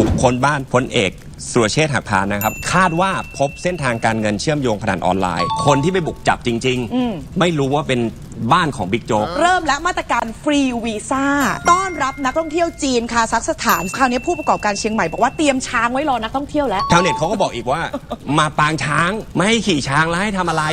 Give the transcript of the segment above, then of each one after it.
บุคคลบ้านพลเอกสุรเชษฐ์หักพานนะครับ คาดว่าพบเส้นทางการเงินเชื่อมโยงพนันออนไลน์ คนที่ไปบุกจับจริงๆไม่รู้ว่าเป็นบ้านของบิ๊กโจ๊ก เริ่มและมาตรการฟรีวีซ่า ต้อนรับนักท่องเที่ยวจีนคาซัคสถาน คราวนี้ผู้ประกอบการเชียงใหม่บอกว่าเตรียมช้างไว้รอนักท่องเที่ยวแล้ว ชาวเน็ตเขาก็บอกอีกว่า มาปางช้าง ไม่ให้ขี่ช้างแล้วให้ทำอะไร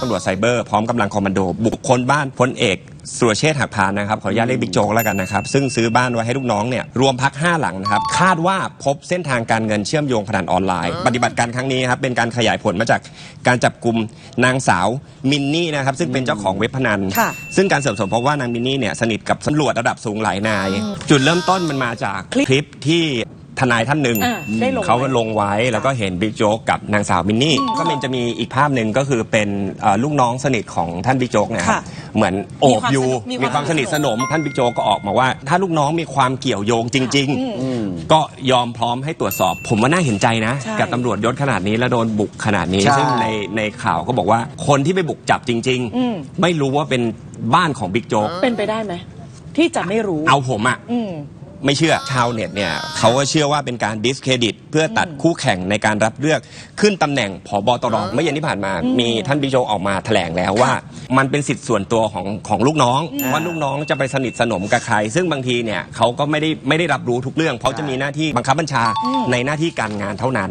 ตำรวจไซเบอร์พร้อมกำลังคอมมานโด บุกคนบ้านพลเอก สุรเชษฐ์หักพานนะครับขออนุญาตเรียกบิ๊กโจ๊กแล้วกันนะครับ ซึ่งซื้อบ้านไว้ให้ลูกน้องเนี่ยรวมพัก 5 หลังนะครับ คาดว่าพบเส้นทางการเงินเชื่อมโยงพนันออนไลน์ ปฏิบัติการครั้งนี้ครับเป็นการขยายผลมาจากการจับกลุ่มนางสาวมินนี่นะครับซึ่งเป็นเจ้าของเว็บพนัน ค่ะซึ่งการสืบสวนพบว่านางมินนี่เนี่ยสนิทกับตำรวจระดับสูงหลายนาย จุดเริ่มต้นมันมาจากคลิปคลิปที่ ทนายท่านหนึ่งอ่าได้ลงไว้ เขาก็ลงไว้แล้วก็เห็นบิ๊กโจ๊กกับนางสาวมินนี่ ก็มันจะมีอีกภาพหนึ่งก็คือเป็นเอ่อลูกน้องสนิทของท่านบิ๊กโจ๊กเนยครับค่ะเหมือนโอบอยู่มีมีความความสนิทสนมท่านบิ๊กโจ๊กก็ออกมาว่า ถ้าลูกน้องมีความเกี่ยวโยงจริง ๆ ก็ยอมพร้อมให้ตรวจสอบ ผมว่าน่าเห็นใจนะ ใช่ กับตำรวจยศขนาดนี้แล้วโดนบุกขนาดนี้ใช่ ซึ่งในในข่าวก็บอกว่าคนที่ไปบุกจับจริงอืมๆไม่รู้ว่าเป็นบ้านของบิ๊กโจ๊กเป็นไปได้ไหมที่จะไม่รู้เอาผมอะ อืม ไม่เชื่อชาวเน็ตเนี่ยเขาก็เชื่อว่าเป็นการดิสเครดิต เพื่อตัดคู่แข่งในการรับเลือกขึ้นตำแหน่งผบตรเมื่อเย็นที่ผ่านมา มีท่านบิ๊กโจกออกมาแถลงแล้วว่า มันเป็นสิทธิ์ส่วนตัวของของลูกน้องว่าลูกน้องจะไปสนิทสนมกับใคร ซึ่งบางทีเนี่ยเขาก็ไม่ได้ไม่ได้รับรู้ทุกเรื่อง เพราะจะมีหน้าที่บังคับบัญชาในหน้าที่การงานเท่านั้น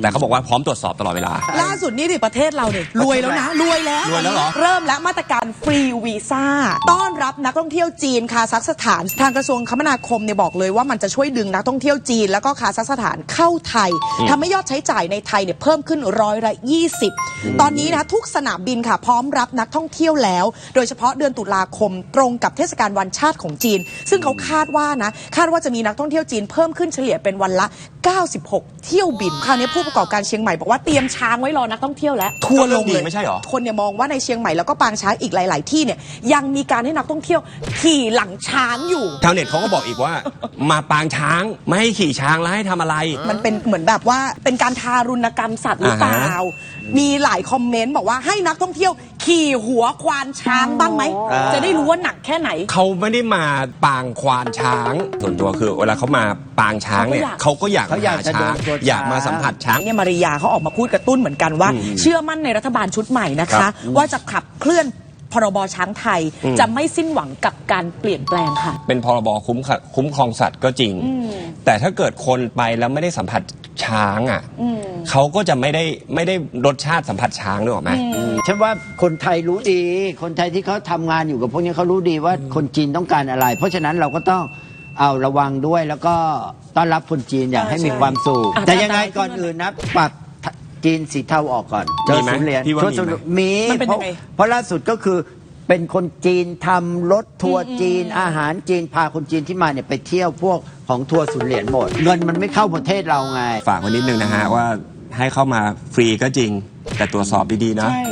แต่เขาบอกว่าพร้อมตรวจสอบตลอดเวลา ล่าสุดนี่ดิประเทศเราเนี่ยรวยแล้วนะรวยแล้วรวยแล้วเหรอ เริ่มและมาตรการฟรีวีซ่าต้อนรับนักท่องเที่ยวจีนคาซัคสถานทางกระทรวงคมนาคมเนี่ยบอกเลยว่ามันจะช่วยดึงนักท่องเที่ยวจีน แล้วก็คาซัคสถานเข้าไทยทำให้ยอดใช้จ่ายในไทยเนี่ยเพิ่มขึ้นร้อยละ20ตอนนี้นะทุกสนามบินค่ะ พร้อมรับนักท่องเที่ยวแล้ว โดยเฉพาะเดือนตุลาคมตรงกับเทศกาลวันชาติของจีน ซึ่งเขาคาดว่านะคาดว่าจะมีนักท่องเที่ยวจีนเพิ่มขึ้นเฉลี่ยเป็นวันละ 96 เที่ยวบินคราวนี้ผู้ประกอบการเชียงใหม่บอกว่าเตรียมช้างไว้รอนักท่องเที่ยวแล้วทัวร์ลงก็เรื่องดีเลยไม่ใช่เหรอคนเนี่ยมองว่าในเชียงใหม่แล้วก็ปางช้างอีกหลาย ๆ ที่เนี่ยยังมีการให้นักท่องเที่ยวขี่หลังช้างอยู่ชาวเน็ตเขาก็บอกอีกว่ามาปางช้าง ไม่ให้ขี่ช้างแล้วให้ทำอะไร มันเป็นเหมือนแบบว่าเป็นการทารุณกรรมสัตว์หรือเปล่า อ่าฮะ มีหลายคอมเมนต์บอกว่าให้นักท่องเที่ยวขี่หัวควานช้างบ้างไหมอ่าจะได้รู้ว่าหนักแค่ไหน เขาไม่ได้มาปางควานช้าง ส่วนตัวคือ เวลาเขามาปางช้างเนี่ยเขาเขาก็ก็อยากเขาอยากหจะช้างโดนตัวช้าง อยากมาสัมผัสช้าง เนี่ยมาริยาเขาออกมาพูดกระตุ้นเหมือนกันว่า เชื่อมั่นในรัฐบาลชุดใหม่นะครัคะ บว่าจะขับเคลื่อน พรบช้างไทย จะไม่สิ้นหวังกับการเปลี่ยนแปลงค่ะ เป็นพรบคุ้มคคุ้มครองสัตว์ก็จริง แต่ถ้าเกิดคนไปแล้วไม่ได้สัมผัสช้างอะเขาก็จะไม่ได้ไม่ได้รสชาติสัมผัสช้างนึกออกไหมฉันว่าคนไทยรู้ดี คนไทยที่เขาทำงานอยู่กับพวกนี้เขารู้ดีว่าคนจีนต้องการอะไร เพราะฉะนั้นเราก็ต้องเอาระวังด้วยแล้วก็ต้อนรับคนจีนอย่างให้มีความสุขอะแต่ยังไงแต่ก่อนอื่นนะปรับ จีนสีเทาออกก่อนเจอมีไหมศูนย์เหรียญพี่ว่ามีไหมศูนย์เหรียญมีมันเป็นเพยัราะงไง เพราะล่าสุดก็คือเป็นคนจีนทำรถทัวร์จีนอาหารจีนพาคนจีนที่มาเนี่ยไปเที่ยวพวกของทัวร์ศูนย์เหรียญหมด เงินมันไม่เข้าประเทศเราไง ฝากไว้นิดนึงนะฮะว่าให้เข้ามาฟรีก็จริง แต่ตรวจสอบดีๆนะ ใช่